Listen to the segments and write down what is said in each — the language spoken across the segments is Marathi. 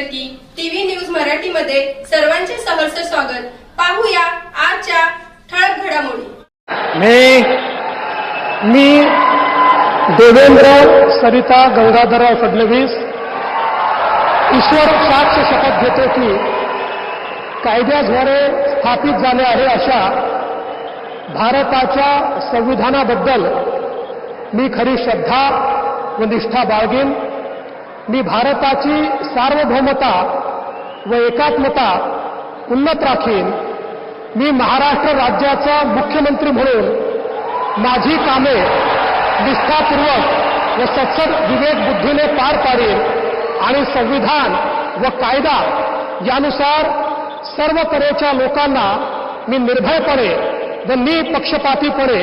की टीव्ही न्यूज मराठीमध्ये सर्वांचे सहर्ष स्वागत. पाहूया आजच्या ठळक घडामोडी. मी मी देवेंद्र सरिता गंगाधरराव फडणवीस ईश्वर साक्ष शपथ घेतो की कायद्याद्वारे स्थापित झाले आहे अशा भारताच्या संविधानाबद्दल मी खरी श्रद्धा व निष्ठा बाळगीन. मी भारताची सार्वभौमता व एकात्मता उन्नत राखीन. मी महाराष्ट्र राज्याचा मुख्यमंत्री म्हणून माझी कामे निष्ठापूर्वक व सत्सद विवेक बुद्धीने पार पाडेन आणि संविधान व कायदा यानुसार सर्व तऱ्हेच्या लोकांना मी निर्भयपणे व निपक्षपातीपणे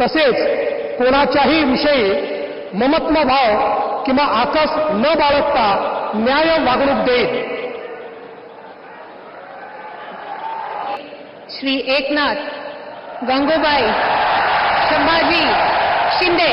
तसेच कोणाच्याही विषयी ममत्व भाव किंवा आकस न बाळगता न्याय वागणूक देईल. श्री एकनाथ गंगूबाई संभाजी शिंदे.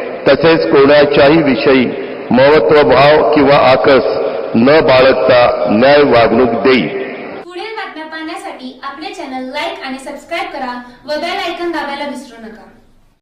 तसेच कोणाच्याही विषयी महत्वभाव किंवा आकस न बाळगता न्याय वागणूक देईल. पुढील बातम्या पाहण्यासाठी आपले चॅनल लाईक आणि सबस्क्राईब करा व बेल आयकन दाबायला विसरू नका.